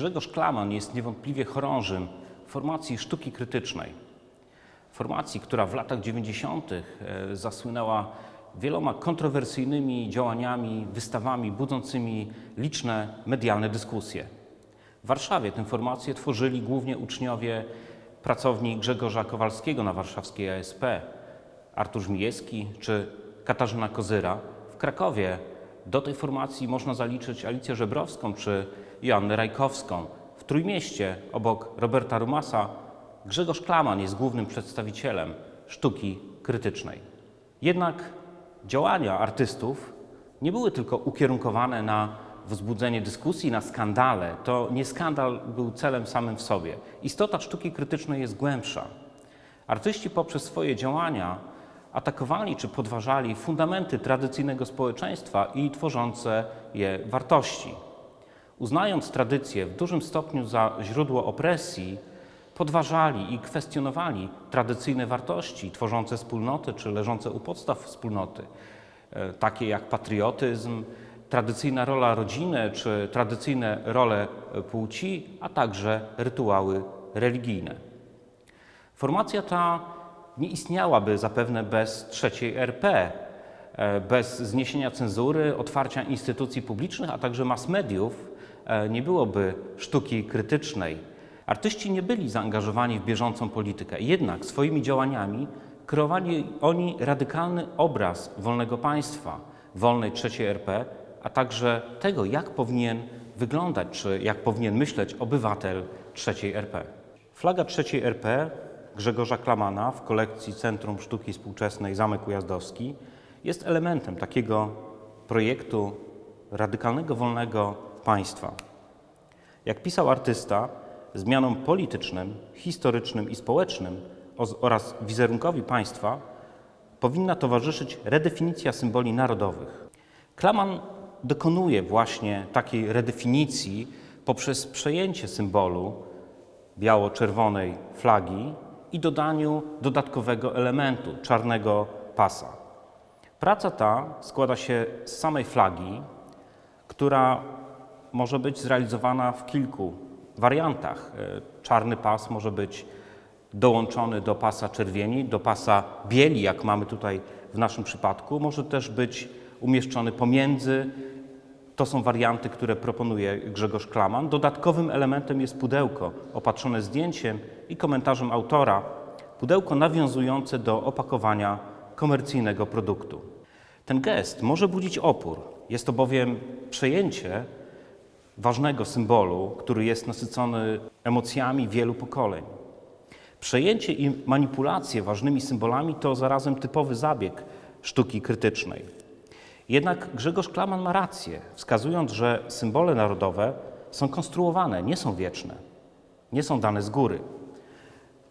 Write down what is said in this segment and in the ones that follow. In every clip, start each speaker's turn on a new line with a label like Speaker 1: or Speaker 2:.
Speaker 1: Grzegorz Klaman jest niewątpliwie chorążym formacji sztuki krytycznej. Formacji, która w latach 90. e, zasłynęła wieloma kontrowersyjnymi działaniami, wystawami budzącymi liczne medialne dyskusje. W Warszawie tę formację tworzyli głównie uczniowie pracowni Grzegorza Kowalskiego na warszawskiej ASP, Artur Żmijewski czy Katarzyna Kozyra. W Krakowie do tej formacji można zaliczyć Alicję Żebrowską czy Joannę Rajkowską. W Trójmieście obok Roberta Rumasa Grzegorz Klaman jest głównym przedstawicielem sztuki krytycznej. Jednak działania artystów nie były tylko ukierunkowane na wzbudzenie dyskusji, na skandale. To nie skandal był celem samym w sobie. Istota sztuki krytycznej jest głębsza. Artyści poprzez swoje działania atakowali czy podważali fundamenty tradycyjnego społeczeństwa i tworzące je wartości. Uznając tradycję w dużym stopniu za źródło opresji, podważali i kwestionowali tradycyjne wartości tworzące wspólnoty czy leżące u podstaw wspólnoty, e, takie jak patriotyzm, tradycyjna rola rodziny czy tradycyjne role e, płci, a także rytuały religijne. Formacja ta nie istniałaby zapewne bez trzeciej RP, e, bez zniesienia cenzury, otwarcia instytucji publicznych, a także mass mediów, e, nie byłoby sztuki krytycznej. Artyści nie byli zaangażowani w bieżącą politykę, jednak swoimi działaniami kreowali oni radykalny obraz wolnego państwa, wolnej trzeciej RP, a także tego, jak powinien wyglądać, czy jak powinien myśleć obywatel trzeciej RP. Flaga trzeciej RP Grzegorza Klamana w kolekcji Centrum Sztuki Współczesnej Zamek Ujazdowski jest elementem takiego projektu radykalnego wolnego państwa. Jak pisał artysta, zmianom politycznym, historycznym i społecznym oraz wizerunkowi państwa powinna towarzyszyć redefinicja symboli narodowych. Klaman dokonuje właśnie takiej redefinicji poprzez przejęcie symbolu biało-czerwonej flagi i dodaniu dodatkowego elementu czarnego pasa. Praca ta składa się z samej flagi, która może być zrealizowana w kilku wariantach. E, Czarny pas może być dołączony do pasa czerwieni, do pasa bieli, jak mamy tutaj w naszym przypadku. Może też być umieszczony pomiędzy. To są warianty, które proponuje Grzegorz Klaman. Dodatkowym elementem jest pudełko opatrzone zdjęciem i komentarzem autora. Pudełko nawiązujące do opakowania komercyjnego produktu. Ten gest może budzić opór. Jest to bowiem przejęcie ważnego symbolu, który jest nasycony emocjami wielu pokoleń. Przejęcie i manipulacje ważnymi symbolami to zarazem typowy zabieg sztuki krytycznej. Jednak Grzegorz Klaman ma rację, wskazując, że symbole narodowe są konstruowane, nie są wieczne, nie są dane z góry.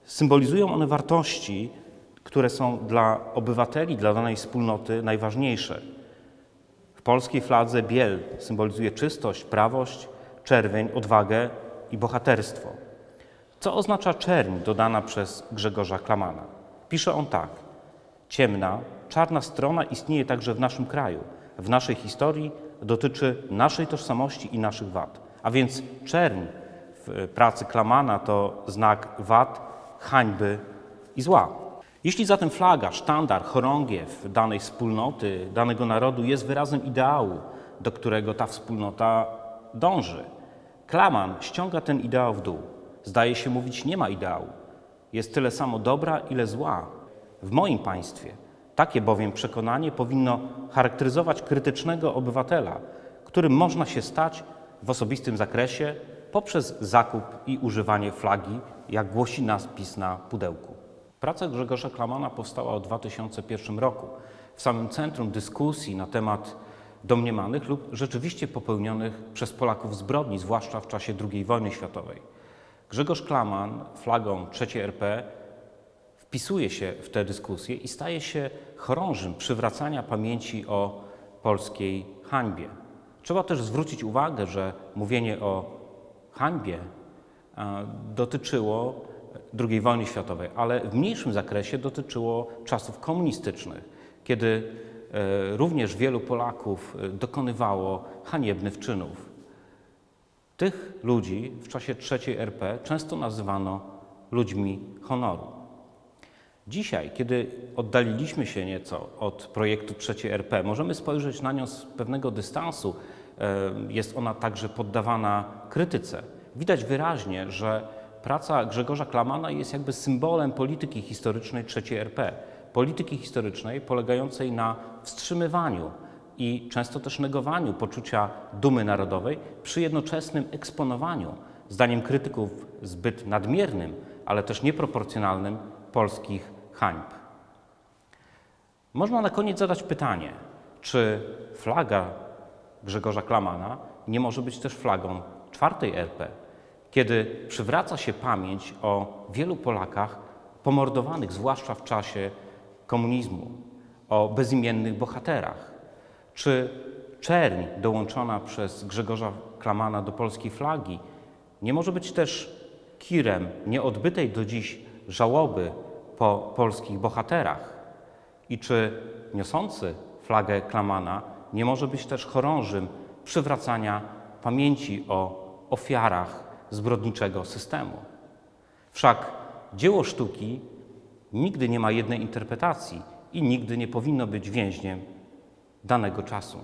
Speaker 1: Symbolizują one wartości, które są dla obywateli, dla danej wspólnoty najważniejsze. W polskiej fladze biel symbolizuje czystość, prawość, czerwień, odwagę i bohaterstwo. Co oznacza czerń dodana przez Grzegorza Klamana? Pisze on tak. Ciemna, czarna strona istnieje także w naszym kraju, w naszej historii, dotyczy naszej tożsamości i naszych wad. A więc czerń w pracy Klamana to znak wad, hańby i zła. Jeśli zatem flaga, sztandar, chorągiew danej wspólnoty, danego narodu jest wyrazem ideału, do którego ta wspólnota dąży, Klaman ściąga ten ideał w dół. Zdaje się mówić, nie ma ideału. Jest tyle samo dobra, ile zła. W moim państwie takie bowiem przekonanie powinno charakteryzować krytycznego obywatela, którym można się stać w osobistym zakresie poprzez zakup i używanie flagi, jak głosi naspis na pudełku. Praca Grzegorza Klamana powstała w 2001 roku w samym centrum dyskusji na temat domniemanych lub rzeczywiście popełnionych przez Polaków zbrodni, zwłaszcza w czasie II wojny światowej. Grzegorz Klaman flagą III RP wpisuje się w tę dyskusję i staje się chorążym przywracania pamięci o polskiej hańbie. Trzeba też zwrócić uwagę, że mówienie o hańbie dotyczyło II wojny światowej, ale w mniejszym zakresie dotyczyło czasów komunistycznych, kiedy e, również wielu Polaków e, dokonywało haniebnych czynów. Tych ludzi w czasie III RP często nazywano ludźmi honoru. Dzisiaj, kiedy oddaliliśmy się nieco od projektu III RP, możemy spojrzeć na nią z pewnego dystansu. E, Jest ona także poddawana krytyce. Widać wyraźnie, że praca Grzegorza Klamana jest jakby symbolem polityki historycznej III RP. Polityki historycznej polegającej na wstrzymywaniu i często też negowaniu poczucia dumy narodowej przy jednoczesnym eksponowaniu, zdaniem krytyków, zbyt nadmiernym, ale też nieproporcjonalnym polskich hańb. Można na koniec zadać pytanie, czy flaga Grzegorza Klamana nie może być też flagą czwartej RP, kiedy przywraca się pamięć o wielu Polakach pomordowanych, zwłaszcza w czasie komunizmu, o bezimiennych bohaterach. Czy czerń dołączona przez Grzegorza Klamana do polskiej flagi nie może być też kirem nieodbytej do dziś żałoby po polskich bohaterach? I czy niosący flagę Klamana nie może być też chorążym przywracania pamięci o ofiarach zbrodniczego systemu? Wszak dzieło sztuki nigdy nie ma jednej interpretacji i nigdy nie powinno być więźniem danego czasu.